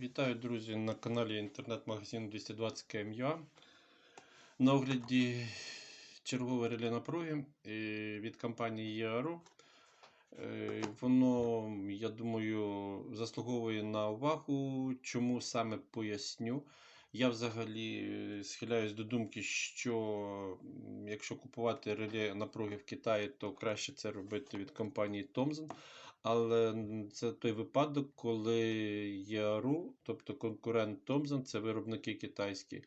Вітаю, друзі, на каналі інтернет-магазин 220 КМЮА. На огляді чергове реле напруги е, від компанії EARU. Е, Воно, я думаю, заслуговує на увагу. Чому саме поясню. Я взагалі е, схиляюсь до думки, що якщо купувати реле напруги в Китаї, то краще це робити від компанії Thomson. Але це той випадок, коли Яру, тобто конкурент Thomson, це виробники китайські,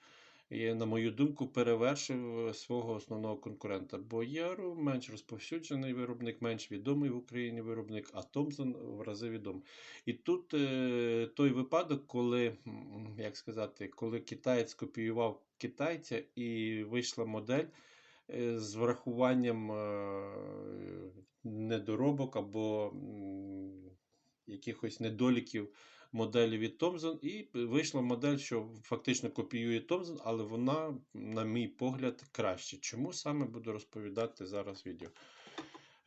на мою думку, перевершив е, свого основного конкурента. Бо Яру менш розповсюджений виробник, менш відомий в Україні виробник, а Thomson в рази відомий. І тут е, той випадок, коли, як сказати, коли китаєць копіював китайця і вийшла модель е, з врахуванням недоробок або якихось недоліків моделі від Thomson, і вийшла модель, що фактично копіює Thomson, але вона, на мій погляд, краще. Чому саме буду розповідати зараз відео.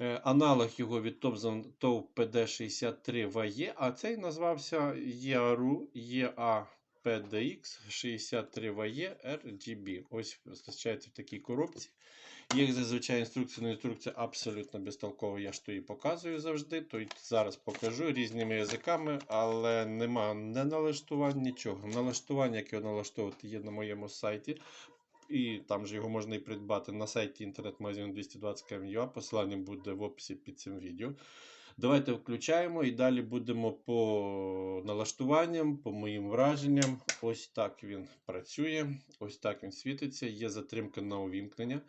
Е, Аналог його від Thomson TOW PD63VE, а цей назвався EARU EAPDX 63VE RGB. Ось зустрічається в такій коробці. Є зазвичай інструкція, але інструкція абсолютно безтолкова. Я ж то її показую завжди. То й зараз покажу різними язиками, але нема не налаштувань, нічого. Налаштування, яке налаштовувати, є на моєму сайті. І там же його можна і придбати на сайті інтернет-магазину 220 km.ua. Посилання буде в описі під цим відео. Давайте включаємо і далі будемо по налаштуванням, по моїм враженням. Ось так він працює, ось так він світиться, є затримка на увімкнення.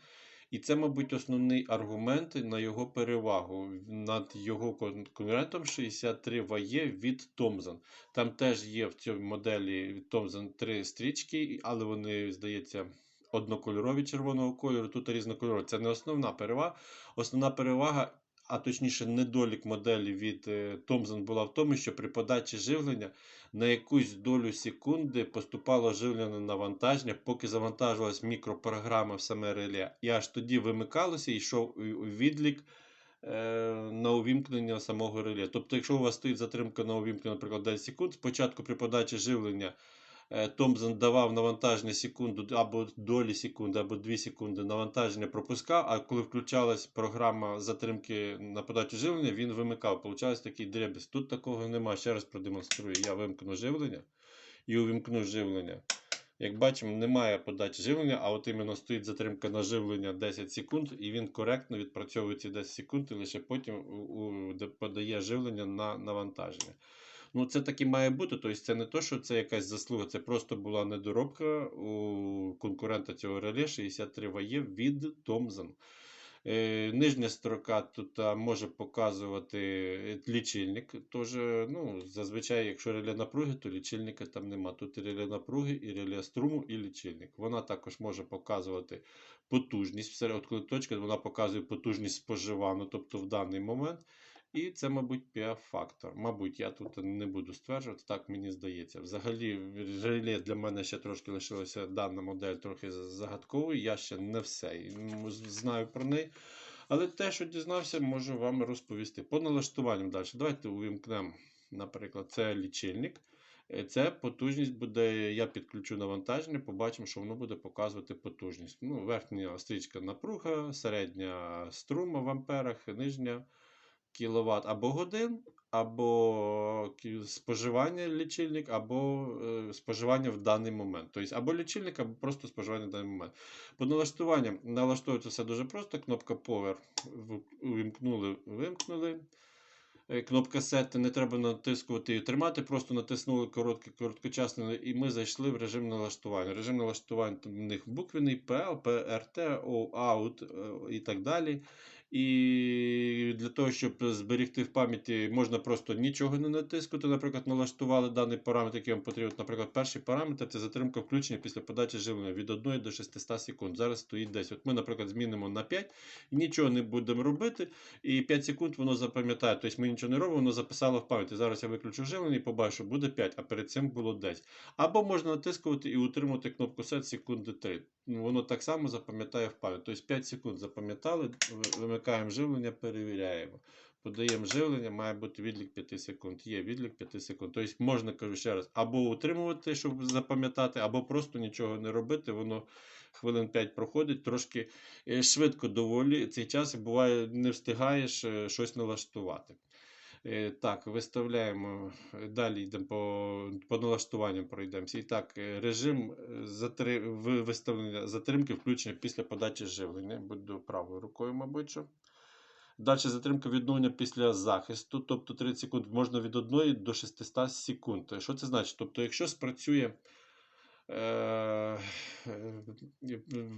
І це, мабуть, основний аргумент на його перевагу над його конкурентом 63 ває від Томзан. Там теж є в цій моделі від Thomson три стрічки, але вони, здається, однокольорові червоного кольору, тут різнокольорові. Це не основна перевага. Основна перевага, а точніше, недолік моделі від Thomson була в тому, що при подачі живлення на якусь долю секунди поступало живлене навантаження, поки завантажувалась мікропрограма в саме реле. І аж тоді вимикалося і йшов відлік е, на увімкнення самого реле. Тобто, якщо у вас стоїть затримка на увімкнення, наприклад, 10 секунд, спочатку при подачі живлення е, Thomson давав навантаження секунду або долі секунди, або 2 секунди навантаження пропускав, а коли включалась програма затримки на подачу живлення, він вимикав. Получався такий дребіз. Тут такого нема. Ще раз продемонструю. Я вимкну живлення і увімкну живлення. Як бачимо, немає подачі живлення, а от іменно стоїть затримка на живлення 10 секунд, і він коректно відпрацьовує ці 10 секунд і лише потім подає живлення на навантаження. Ну, це таки має бути. Тобто, це не то, що це якась заслуга, це просто була недоробка у конкурента цього реле 63 ває від Thomson. Е, Нижня строка тут може показувати е, лічильник. Тож, ну, зазвичай, якщо реле напруги, то лічильника там нема. Тут і реле напруги, і реле струму, і лічильник. Вона також може показувати потужність. От коли точка, вона показує потужність споживану, тобто в даний момент. І це, мабуть, піафактор. Мабуть, я тут не буду стверджувати, так мені здається. Взагалі, реле для мене ще трошки лишилося дана модель трохи загадковою. Я ще не все знаю про неї. Але те, що дізнався, можу вам розповісти. По налаштуванням далі. Давайте увімкнемо, наприклад, це лічильник. Е, Це потужність буде, я підключу навантаження, побачимо, що воно буде показувати потужність. Ну, верхня стрічка напруга, середня струма в амперах, нижня кіловат або годин, або споживання лічильник, або е, споживання в даний момент. Тобто або лічильник, або просто споживання в даний момент. По налаштуванням налаштовується все дуже просто. Кнопка Power в- увімкнули, вимкнули. Е, Кнопка Set не треба натискувати і тримати, просто натиснули коротке, короткочасне, і ми зайшли в режим налаштування. Режим налаштування там в них буквений PL, PRT, O, Out і так далі. І для того, щоб зберегти в пам'яті, можна просто нічого не натискати. Наприклад, налаштували даний параметр, який вам потрібен. Наприклад, перший параметр це затримка включення після подачі живлення від 1 до 600 секунд. Зараз стоїть 10. От ми, наприклад, змінимо на 5 і нічого не будемо робити. І 5 секунд воно запам'ятає. Тобто ми нічого не робимо, воно записало в пам'яті. Зараз я виключу живлення і побачу, що буде 5, а перед цим було 10. Або можна натискувати і утримувати кнопку Set секунди 3. Ну, Воно так само запам'ятає в пам'ять. Тобто 5 секунд запам'ятали, вимикаємо живлення, перевіряємо. подаємо живлення, має бути відлік 5 секунд. Є відлік 5 секунд. Тобто можна, кажу ще раз, або утримувати, щоб запам'ятати, або просто нічого не робити. Воно хвилин 5 проходить, трошки е, швидко доволі цей час буває, не встигаєш е, щось налаштувати. Е, Так, виставляємо. е, Далі йдемо по, по налаштуванням пройдемося. І так, е, режим затри... виставлення затримки включення після подачі живлення. Буду правою рукою, мабуть. що. Далі затримка відновлення після захисту, тобто 30 секунд, можна від 1 до 600 секунд. Що це значить? Тобто, якщо спрацює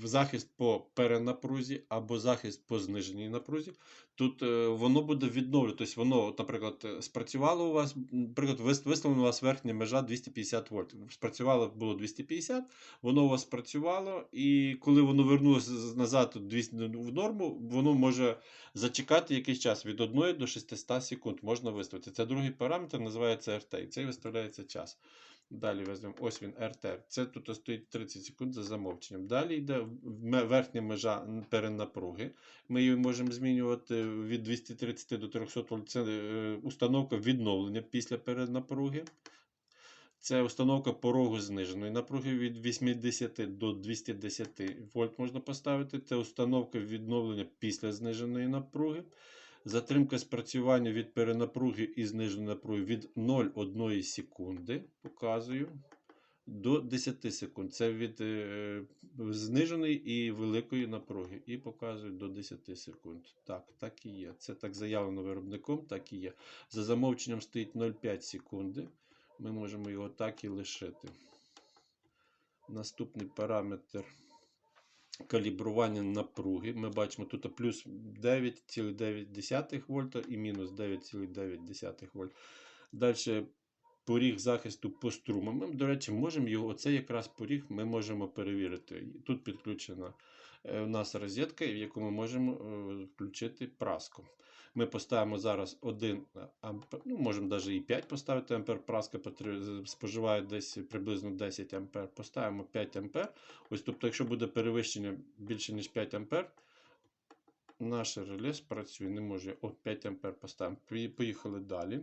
захист по перенапрузі або захист по зниженій напрузі, тут е, воно буде відновлювати. Тобто воно, наприклад, е, спрацювало у вас, наприклад, вис- виставлена у вас верхня межа 250 вольт. Спрацювало було 250, воно у вас спрацювало, і коли воно вернулося назад в норму, воно може зачекати якийсь час від 1 до 600 секунд можна виставити. Це другий параметр, називається RT, і цей виставляється час. Далі візьмемо, ось він RT. Це тут стоїть 30 секунд за замовченням. Далі йде верхня межа перенапруги. Ми її можемо змінювати від 230 до 300 вольт. Це е, установка відновлення після перенапруги. Це установка порогу зниженої напруги від 80 до 210 вольт можна поставити. Це установка відновлення після зниженої напруги. Затримка спрацювання від перенапруги і зниженої напруги від 0,1 секунди. Показую. До 10 секунд. Це від е, зниженої і великої напруги. І показую до 10 секунд. Так, так і є. Це так заявлено виробником, так і є. За замовченням стоїть 0,5 секунди. Ми можемо його так і лишити. Наступний параметр калібрування напруги. Ми бачимо тут плюс 9,9 вольта і мінус 9,9 вольт. Далі поріг захисту по струмам. Ми, до речі, можемо його, оце якраз поріг ми можемо перевірити. Тут підключена е, у нас розетка, в яку ми можемо е, включити праску. Ми поставимо зараз 1 ампер, ну можемо навіть і 5 поставити ампер. Праска споживає десь приблизно 10 ампер. Поставимо 5 ампер. Ось, тобто, якщо буде перевищення більше ніж 5 ампер, наше реле спрацює. Не може. О, 5 ампер поставимо. Поїхали далі.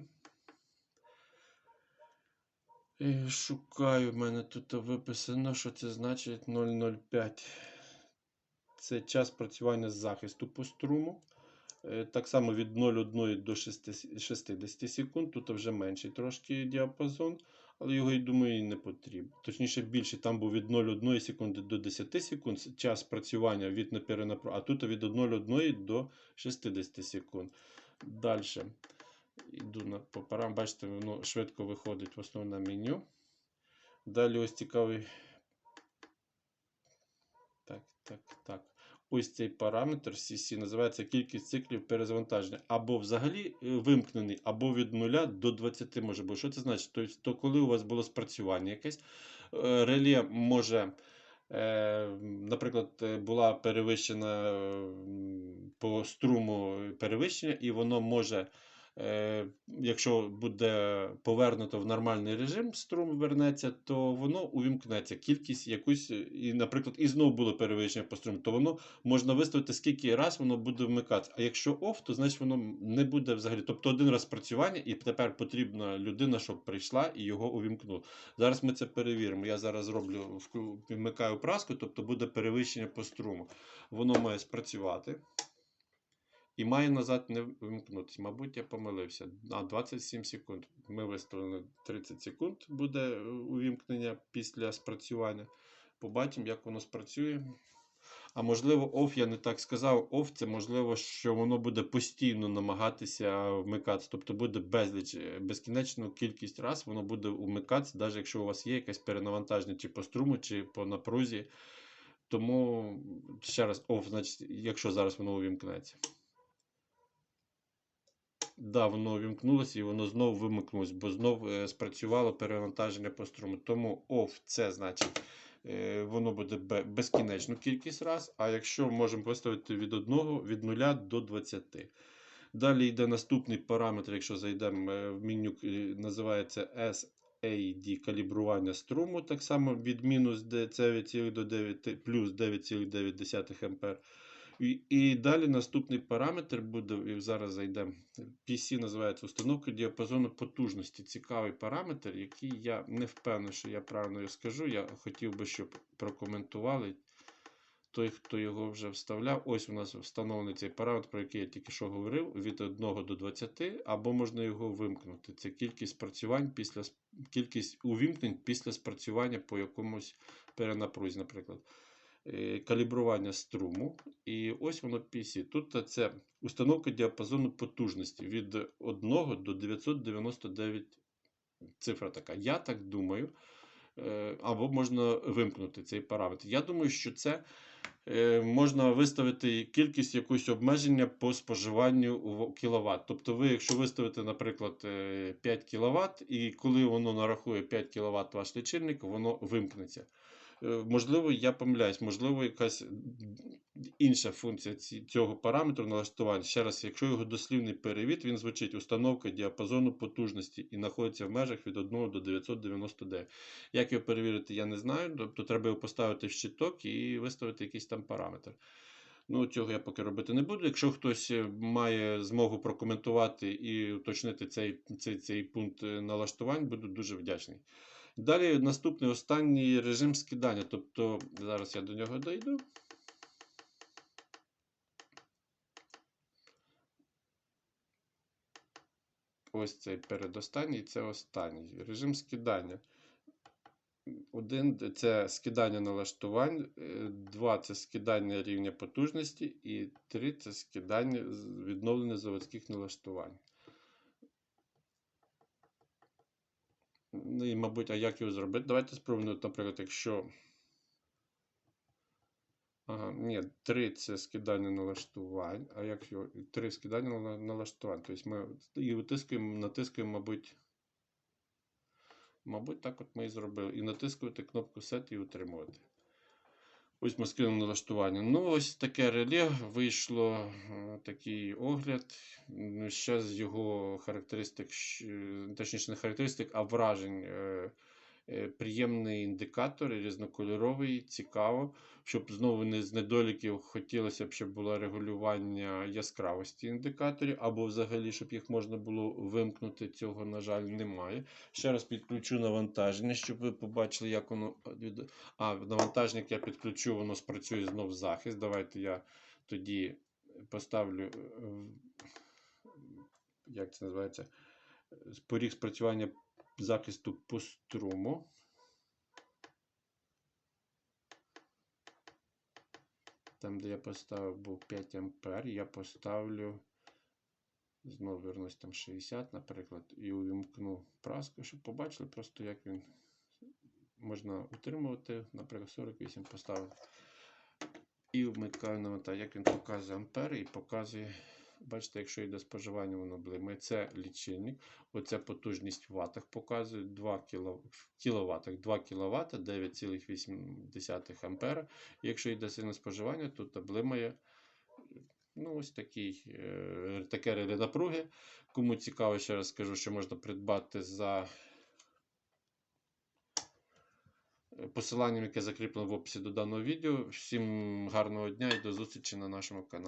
І шукаю, в мене тут виписано, що це значить 0,05. Це час працювання захисту по струму. Е, Так само від 0,1 до 60 секунд. Тут вже менший трошки діапазон, але його, я думаю, і не потрібно. Точніше, більше там був від 0,1 секунди до 10 секунд час працювання від наперенапру, а тут від 0,1 до 60 секунд. Далі. Йду на по парам, бачите, воно швидко виходить в основне меню. Далі ось цікавий. Так, так, так. Ось цей параметр CC називається кількість циклів перезавантаження. Або взагалі е, вимкнений, або від 0 до 20 може бути. Що це значить? Тобто, коли у вас було спрацювання якесь, е, реле може. Е, Наприклад, була перевищена по струму перевищення, і воно може, якщо буде повернуто в нормальний режим, струм вернеться, то воно увімкнеться. Кількість якусь, е, і, наприклад, і знову було перевищення по струму, то воно можна виставити, скільки раз воно буде вмикатися. А якщо off, то значить воно не буде взагалі. Тобто один раз спрацювання, і тепер потрібна людина, щоб прийшла і його увімкнула. Зараз ми це перевіримо. Я зараз роблю вмикаю праску, тобто буде перевищення по струму. Воно має спрацювати. І має назад не вимкнутися. Мабуть, я помилився. А 27 секунд. Ми виставили 30 секунд буде е, увімкнення після спрацювання. Побачимо, як воно спрацює. А можливо, OFF, я не так сказав. OFF це можливо, що воно буде постійно намагатися вмикатися. Тобто буде безліч, е, безкінечну кількість раз воно буде вмикатися, навіть якщо у вас є якесь перенавантаження чи по струму, чи по напрузі. Тому ще раз, OFF, значить, якщо зараз воно увімкнеться. Да, воно увімкнулося і воно знову вимикнулось, бо знову е, спрацювало перевантаження по струму. Тому OFF це значить е, воно буде бе- безкінечну кількість раз, а якщо можемо виставити від 1 від 0 до 20. Далі йде наступний параметр, якщо зайдемо е, в меню, називається SAD калібрування струму, так само від мінус 9,9 плюс 9,9 А. І, і далі наступний параметр буде, і зараз зайдемо. PC називається установка діапазону потужності. Цікавий параметр, який я не впевнений, що я правильно скажу. Я хотів би, щоб прокоментували той, хто його вже вставляв. Ось у нас встановлений цей параметр, про який я тільки що говорив, від 1 до 20, або можна його вимкнути. Це кількість спрацювань після кількість увімкнень після спрацювання по якомусь перенапрузі, наприклад. Е, Калібрування струму. І ось воно PC. Тут це установка діапазону потужності від 1 до 999 цифра така. Я так думаю, е, або можна вимкнути цей параметр. Я думаю, що це е, можна виставити кількість якусь обмеження по споживанню кВт. Тобто, ви, якщо виставите, наприклад, е, 5 кВт, і коли воно нарахує 5 кВт ваш лічильник, воно вимкнеться. Е, Можливо, я помиляюсь, можливо, якась інша функція цього параметру налаштування. Ще раз, якщо його дослівний перевід, він звучить установка діапазону потужності і знаходиться в межах від 1 до 999. Як його перевірити, я не знаю. Тобто треба його поставити в щиток і виставити якийсь там параметр. Ну, цього я поки робити не буду. Якщо хтось е, має змогу прокоментувати і уточнити цей, цей, цей пункт е, налаштувань, буду дуже вдячний. Далі наступний останній режим скидання. Тобто, зараз я до нього дойду. Ось цей передостанній, це останній. Режим скидання. Один це скидання налаштувань, е, два це скидання рівня потужності, і три це скидання відновлення заводських налаштувань. І, мабуть, а як його зробити? Давайте спробуємо, наприклад, якщо. Ага, ні, три це скидання налаштувань. А як його? 3 скидання нала- налаштувань. Тобто ми і витискуємо, натискаємо, мабуть. Мабуть, так от ми і зробили. І натискувати кнопку Set і утримувати. Ось ми скинули налаштування. Ну, ось таке реле вийшло е, такий огляд. Ще з його характеристик, точніше, не характеристик, а вражень. Е, е, Приємний індикатор, різнокольоровий, цікаво. Щоб знову не з недоліків хотілося б, щоб було регулювання яскравості індикаторів, або взагалі, щоб їх можна було вимкнути. Цього, на жаль, немає. Ще раз підключу навантаження, щоб ви побачили, як воно а, навантажник я підключу, воно спрацює знов захист. Давайте я тоді поставлю, е, як це називається, поріг спрацювання захисту по струму. Там, де я поставив був 5 ампер, я поставлю, знову вернусь там 60, наприклад, і увімкну праску, щоб побачили просто, як він можна утримувати, наприклад, 48 поставив. І вмикаю навантаження, як він показує ампери і показує. Бачите, якщо йде споживання, воно блимає. Це лічильник. Оця потужність в ватах показує 2 кВт. 2 кВт 9,8 ампера. Якщо йде сильне споживання, то блимає ну, ось такий, е, таке реле напруги. Кому цікаво, ще раз скажу, що можна придбати за посиланням, яке закріплено в описі до даного відео. Всім гарного дня і до зустрічі на нашому каналі.